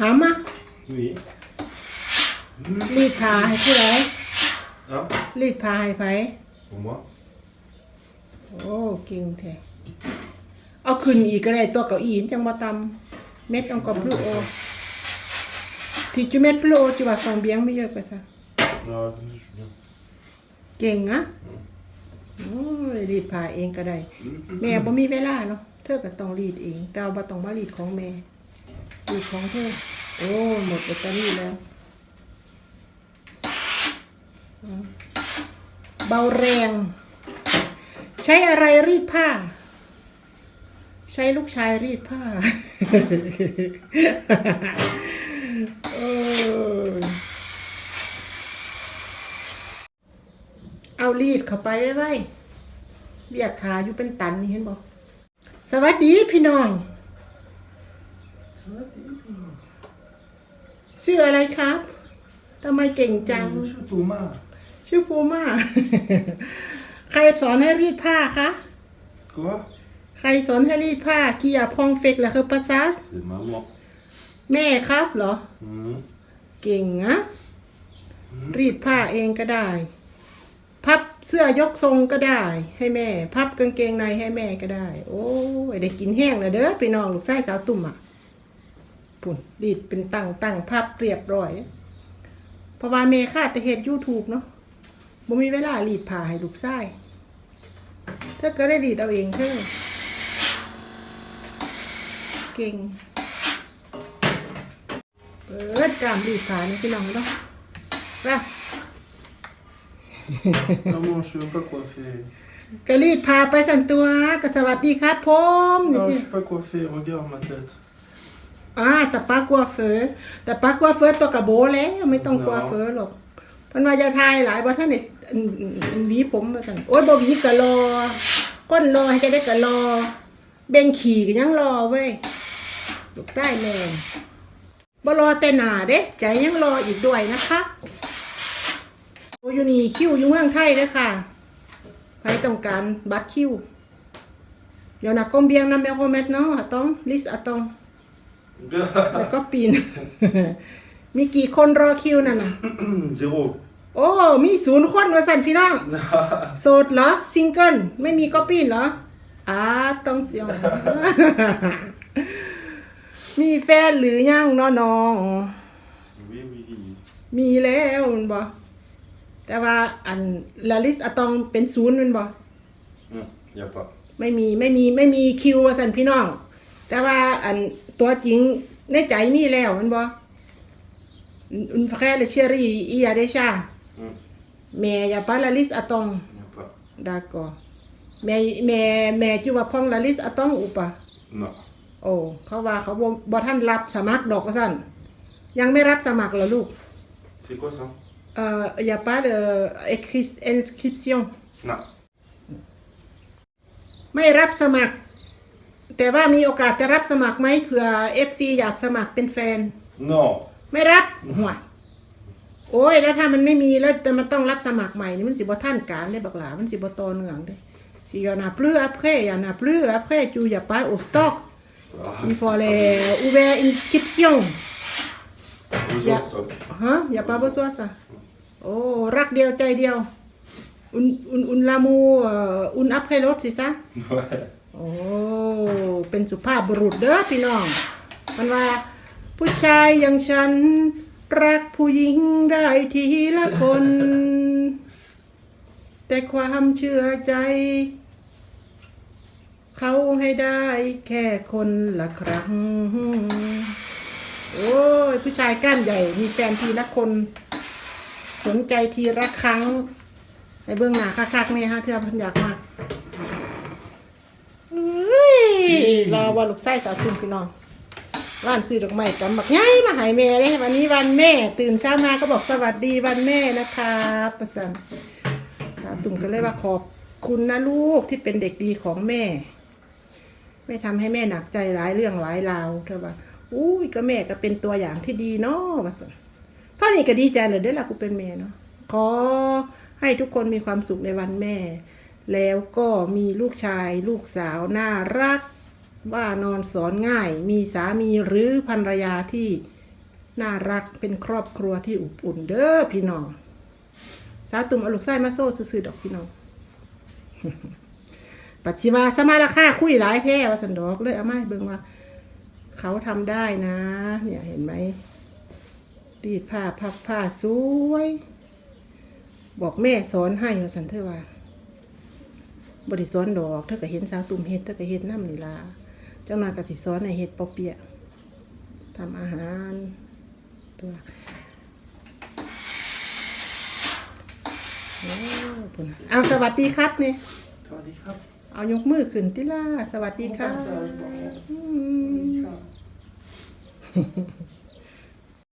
หามา Oui. รีดผ้าให้ผู้ใด Hein รีดผ้าให้ไผ Pour moi โอ้เก่งแท้เอาขึ้นอีกก็ได้ตัวเก้าอี้มันจังบ่ตำ mettre encore plus haut si tu mets plus haut tu vas sentir bien mieux que ça Non, comme ça, je suis bien. เก่งนะโอ้ยรีดผ้าเองก็ได้ แม่บ่มีเวลาเนาะเธอก็ต้องรีดเองแต่ว่าบ่ต้องมารีดของแม่ รีดของเธอโอ้หมดแบตเตอรี่แล้ว เบาแรง ใช้อะไรรีดผ้า ใช้ลูกชายรีดผ้าเออเอารีดเข้าไปไว้ไว้เบียกขาอยู่เป็นตันนี่เห็นบอกสวัสดีพี่น้อง ชื่ออะไรครับทำไมเก่งจัง Je suis Thomas. ชื่อภูมาใครสอนให้รีดผ้าคะ Quoi ใครสอนให้รีดผ้ากียาพองเฟกแล้วคือภาษา C'est maman. แม่ครับเหรอ Mhm. เก่งนะรีดผ้าเองก็ได้ พับเสื้อยกทรงก็ได้ ให้แม่ พับกางเกงในให้แม่ก็ได้ โอ้ยได้กินแห้งแล้วเด้อพี่น้องลูกไส้สาวตุ่มอะ ปุ่นรีดเป็นตั้งตั้งพับเรียบร้อย เพราะว่าแม่ค่าแต่เฮ็ดยูทูบเนาะบ่มีเวลารีดผ้าให้ลูกไส้เธอก็ได้รีดเอาเองเธอเก่ง เปิดกล้ามรีดผ้านี่พี่น้องเนาะไป Maman, je sais même pas coiffer. ก็รีดพาไปสันตัวก็สวัสดีครับผม Non, je sais pas coiffer. Regarde ma tête. อ่าแต่ป้ากลัวเฟอแต่ป้ากลัวเฟอตัวกับโบแล้วไม่ต้องกลัวเฟอหรอกเพันว่าจะทายหลายบ่ท่านในหวีผมมาสั่นโอ้ยบ่หวีก็รอก้นรอให้จะได้ก็รอเบ่งขี่ก็ยังรอเว้ยลูกไส้แม่บ่รอแต่หน้าเด้ใจยังรออีกด้วยนะคะโอ้อยู่นี่คิวอยู่เมืองไทยเด้อค่ะใครต้องการบัตรคิว Il y en a combien numéro maintenant Attends, liste, attends. แล้ วก็ปีน มีกี่คนรอคิวนั่นน่ะ Zéro. โอ้ มีศูนย์คนมาสั่นพี่น้อง โสดเหรอ ซิงเกิล ไม่มีก็ปีนเหรออ่าต้องเสียวมีแฟนหรือยังเนาะน้อง Oui, oui. มีแล้วแมันบอแต่ว่าอันลาลิสอะตองเป็นศูนย์แมันบอ Hum, y a pas. ไม่มีไม่มีไม่มีคิวว่าสันพี่น้อง แต่ว่าอัน ตัวจริงในใจมีแล้วแมันบออุนแค่เลเชอรี่อียาเดชา Hum, แม่อย่าปาลาลิสอะตอง y a pas. ดากอแม่แม่แม่จูว่าพองลาลิสอะตองอุปะ Non. โอ้เขาว่าเขาบ่บ่ท่านรับสมัครดอกว่าสั่นยังไม่รับสมัครเหรอลูก C'est quoi ça เอ่ออย่าปาเดอ inscription Non. ไม่รับสมัคร แต่ว่ามีโอกาสจะรับสมัครไหมเผื่อ FC อยากสมัครเป็นแฟน Non. ไม่รับหัวโอ้ยแล้วถ้ามันไม่มีแล้วแต่มันต้องรับสมัครใหม่นี่มันสิบ่ท่านการได้บักหลามันสิบ่ต่อเนื่องได้สิ y en a plus après y en a plus après tu y a pas au stock C'est pas grave. il faut les ouvrir inscription Aux Y a- autres, stop. ฮะอย่าปาบ่ซัวซะโอ้รักเดียวใจเดียว อุนอุนอุนลามูเอ่ออุนอัพให้รถสิซะ Ouais. โอ้เป็นสุภาพบุรุษเด้อพี่น้อง มันว่า ผู้ชายอย่างฉัน รักผู้หญิงได้ทีละคน แต่ความเชื่อใจ เขาให้ได้แค่คนละครั้ง โอ้ย ผู้ชายก้านใหญ่ มีแฟนทีละคน สนใจทีละครั้งในเบื้องหน้าคักๆนี่ฮะเธอพันอยากมาก รอว่าลูกไส้สาวทุนพี่น้องร้านซื้อดอกไม้กำบักง่ายมาหายแม่เลยวันนี้วันแม่ ตื่นเช้ามาก็บอกสวัสดีวันแม่นะครับประสันสาวตุ่มก็เลยว่าขอบคุณนะลูกที่เป็นเด็กดีของแม่ไม่ทำให้แม่หนักใจหลายเรื่องหลายราวเธอว่าอุ้ยก็แม่ก็เป็นตัวอย่างที่ดีเนาะว่าสันเท่านี้ก็ดีใจเลยได้ละกูเป็นแม่เนาะขอให้ทุกคนมีความสุขในวันแม่ แล้วก็มีลูกชายลูกสาวน่ารัก ว่านอนสอนง่าย มีสามีหรือภรรยาที่น่ารักเป็นครอบครัวที่อบอุ่นเด้อพี่น้องสาวตุ่มเอาลูกไส้มาโซ่ซื่อๆดอกพี่น้องปัจฉิมาสมาราคาคุยหลายแท้ว่าสันดอกเลยเอามาเบิ่งว่า เขาทำได้นะ เนี่ยเห็นไหมรีดผ้าพับผ้าสวย บอกแม่สอนให้ว่าสันเธอว่าบริสอนดอกเธอก็เห็นสาวตุ่มเฮ็ดเธอก็เฮ็ดน้ำนี่ละ เจ้านายก็สิสอนให้เฮ็ดปอเปียะทำอาหารตัวโอ้พุ่นเอาสวัสดีครับเนี่ยสวัสดีครับ เอายกมือขึ้นติล่าสวัสดีครับ